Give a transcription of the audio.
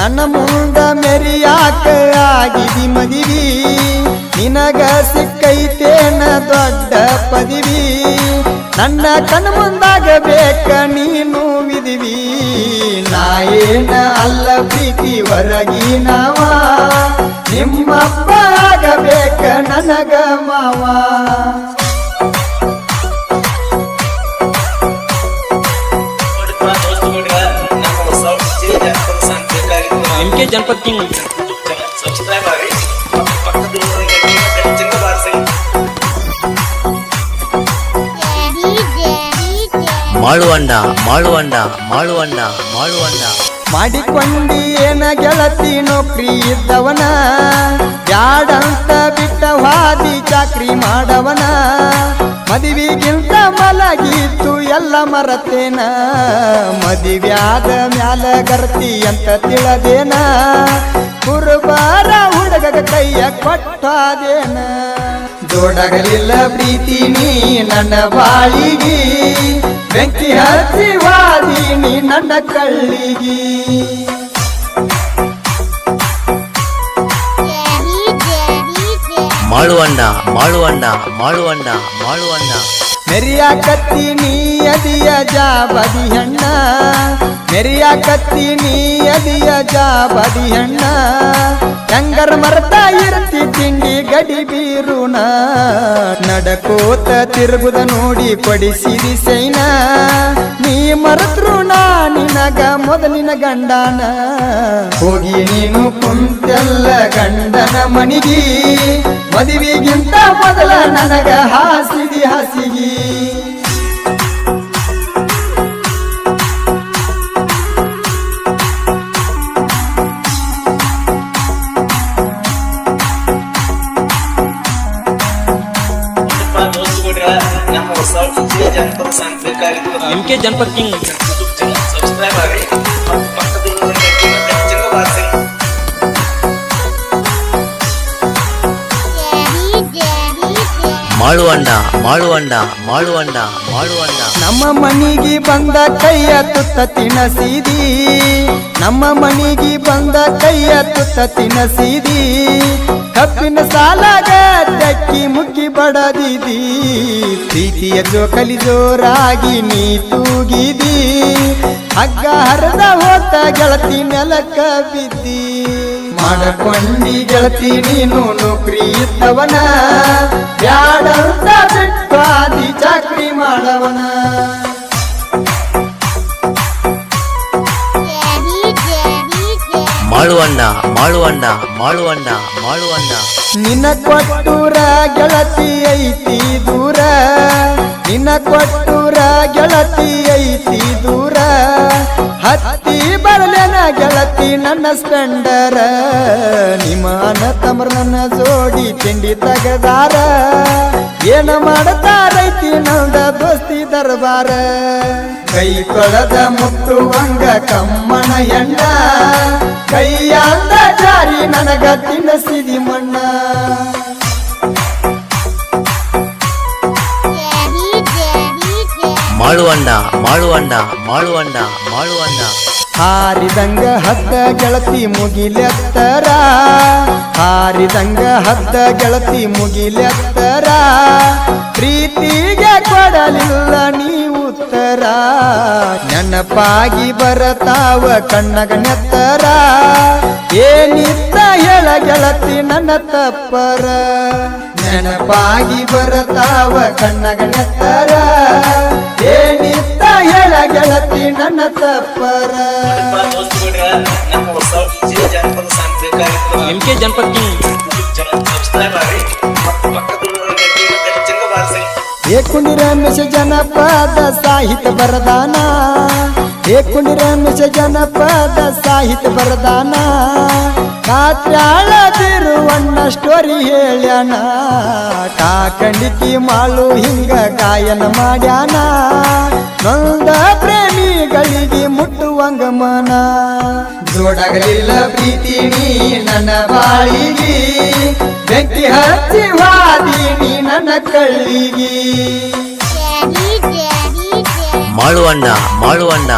ನನ್ನ ಮುಂದ ಮೆರಿಯಾಕ ಆಗಿದಿ ಮದಿವಿ. ನಿನಗ ಸಿಕ್ಕೈತೇನ ದೊಡ್ಡ ಪದವಿ. ನನ್ನ ಕಣ್ಣ ಮುಂದಾಗ ಬೇಕ ನೀನು ವಿದಿವಿ ನಾ ಏನ ಅಲ್ಲ ಪ್ರೀತಿ ಹೊರಗಿನವ. ನಿಮ್ಮಪ್ಪ ಆಗಬೇಕ ನನಗ ಮಾವ. ಜನಪದ್ ಕಿಂಗ್ ಮಾಳು ಅಂಡ ಮಾಳು ಅಂಡ ಮಾಳು ಮಾಳುವಂಡ ಮಾಳುವಂಡ ಮಾಳುವಂಡ ಮಾಳುವಂಡ ಮಾಡಿಕೊಂಡಿ ಏನ ಗೆಳತಿ ನೌಕರಿ ಇದ್ದವನ ಬ್ಯಾಡಂತ ಬಿಟ್ಟ ವಾದಿ ಚಾಕ್ರಿ ಮಾಡವನ ಮದುವೆಗಿಂತ ಎಲ್ಲ ಮರತೇನ? ಮದಿವ್ಯಾದ ಮ್ಯಾಲ ಗರ್ತಿ ಅಂತ ತಿಳದೇನ? ಕುರುಬಾರ ಹುಡುಗ ಕೈಯ ಕೊಟ್ಟಾದೇನ? ಜೋಡಗಲಿಲ್ಲ ಪ್ರೀತಿ ನೀ ನನ್ನ ಬಾಳಿಗಿ. ಬೆಂಕಿ ಹಸಿವಾದಿ ವಾದಿ ನೀ ನನ್ನ ಕಳ್ಳಿಗಿ. ಮಾಳುವಂಡ ಮಾಳುವಂಡ ಮಾಳುವಂಡ ಮಾಳುವಂಡ ಮೆರಿಯ ಕತ್ತಿ ನೀ ಜಾ ಬದಿ ಹಣ್ಣ ಮೆರಿಯ ಕತ್ತಿ ನೀ ಜಾ ಬದಿ ಹಣ್ಣ ಹೆಂಗರ್ ಮರ್ತಾ ಇರ್ತಿ ತಿಂಡಿ ಗಡಿ ಬೀರುಣ ನಡಕೋತ ತಿರುಗುದ ನೋಡಿ ಕೊಡಿಸಿರಿ ಸೈನ. ನೀ ನಾ ನಿನಗ ಮೊದಲಿನ ಗಂಡನ. ಹೋಗಿ ನೀನು ಕುಂತೆಲ್ಲ ಗಂಡನ ಮನಿಗಿ. ಮದುವೆಗಿಂತ ಮೊದಲ ನನಗ ಹಾಸಿದಿ ಹಾಸಿಗಿ. ನೋಡಿಪ್ಪ ದೋಸ್ತುಗಳ್ಗ, ನಮ್ಮ ಹೊಸ ವಿಜಯ ಜಾನಪದ ಸಾಂಗ್ ಬೇಕಾಗಿತ್ತು. M K Janapad king Maluvanda Maluvanda Maluvanda Maluvanda ನಮ್ಮ ಮನೆಗೆ ಬಂದ ಕೈಯ ತುತ್ತ ತಿನಸಿದಿ ನಮ್ಮ ಮನೆಗೆ ಬಂದ ಕೈಯ ತುತ್ತ ತಿನಸಿದಿ ಕಪ್ಪಿನ ಸಾಲಾಗ ತಕ್ಕಿ ಮುಕ್ಕಿ ಬಡದಿದಿ. ಪ್ರೀತಿಯ ಜೋಕಲಿ ಜೋರಾಗಿ ನೀ ತೂಗಿದಿ. ಹಗ್ಗ ಹರದ ಹೋತ ಗೆಳತಿ ನೆಲಕ ಬಿದ್ದಿ. ಮಾಡಕೊಂಡಿ ಗೆಳತಿ ನೀನು ನೌಕರಿ ಇದ್ದವನ ಬ್ಯಾಡಂತ ಬಿಟ್ಟಾದಿ ಚಾಕ್ರಿ ಮಾಡವನ. ಮಾಡುವಣ್ಣ ಮಾಡುವಣ್ಣ ಮಾಡುವಣ್ಣ ಮಾಡುವಣ್ಣ ನಿನ್ನ ಕೊಟ್ಟೂರ ಗೆಳತಿ ಐತಿ ದೂರ. ನಿನ್ನ ಕೊಟ್ಟೂರ ಗೆಳತಿ ಐತಿ ದೂರ. ಹತ್ತಿ ಬರಲೇನ ಗೆಳತಿ ನನ್ನ ಸ್ಪೆಂಡರ ನಿಮ್ಮ ತಮ್ರ ನನ್ನ ಜೋಡಿ ತಿಂಡಿ ತಗದಾರ. ಏನ ಮಾಡತಾರೈತಿ ನಂದ ದೋಸ್ತಿ ದರ್ಬಾರ. ಕೈ ಕೊಳದ ಮುಟ್ಟುವಂಗ ಕಮ್ಮನ ಎಣ್ಣ ಕೈಯಾಂದ ಜಾರಿ ನನಗ ತಿನ್ನಸಿದಿ ಮಣ್ಣ. ಮಾಳುವಂಡ ಮಾಳುವಂಡ ಮಾಳುವಂಡ ಮಾಳುವಂಡ ಹಾರಿದಂಗ ಹತ್ತ ಗೆಳತಿ ಮುಗಿಲೆತ್ತರ. ಹಾರಿದಂಗ ಹತ್ತ ಗೆಳತಿ ಮುಗಿಲೆತ್ತರ. ಪ್ರೀತಿಗೆ ಕೊಡಲಿಲ್ಲ ನೀ ಉತ್ತರ. ನೆನಪಾಗಿ ಬರತಾವ ಕಣ್ಣಗ ನೆತ್ತರ. ಏನಿತ್ತ ಹೇಳ ಗೆಳತಿ ನನ್ನ ತಪ್ಪರ. ನೆನಪಾಗಿ ಬರತಾವ ಕಣ್ಣಗ ನೆತ್ತರ ಏನಿತ್ತ ಹೇಳ ಗೆಳತಿ ನನ್ನ ತಪ್ಪರ. ಎಂ ಕೆ ಜನಪದ್ ಏ ಕುಂಡಿ ರಮೇಶ ಜನಪದ ಸಾಹಿತ್ಯ ಬರದಾನ. ಏ ಕುಂಡಿ ರಮೇಶ ಜನಪದ ಸಾಹಿತ್ಯ ಬರದಾನ. ಕಾತ್ರಾಳದಿರುವಣ್ಣ ಸ್ಟೋರಿ ಹೇಳ್ಯಾನ. ಕಾಕಂಡಿತಿ ಮಾಳು ಹಿಂಗ ಗಾಯನ ಮಾಡ್ಯಾನ. ನೊಂದ ಪ್ರೇಮಿಗಳಿಗೆ ಮುಟ್ಟುವಂಗ ಮನ. ಜೋಡಗಲಿಲ್ಲ ಪ್ರೀತಿ ನೀ ನನ್ನ ಬಾಳಿಗಿ. ಬೆಂಕಿ ಹಚ್ಚಿ ವಾದಿ ನೀ ನನ್ನ ಕಳ್ಳಿಗಿ. ಮಾಳುವಂಡ ಮಾಳುವಂಡ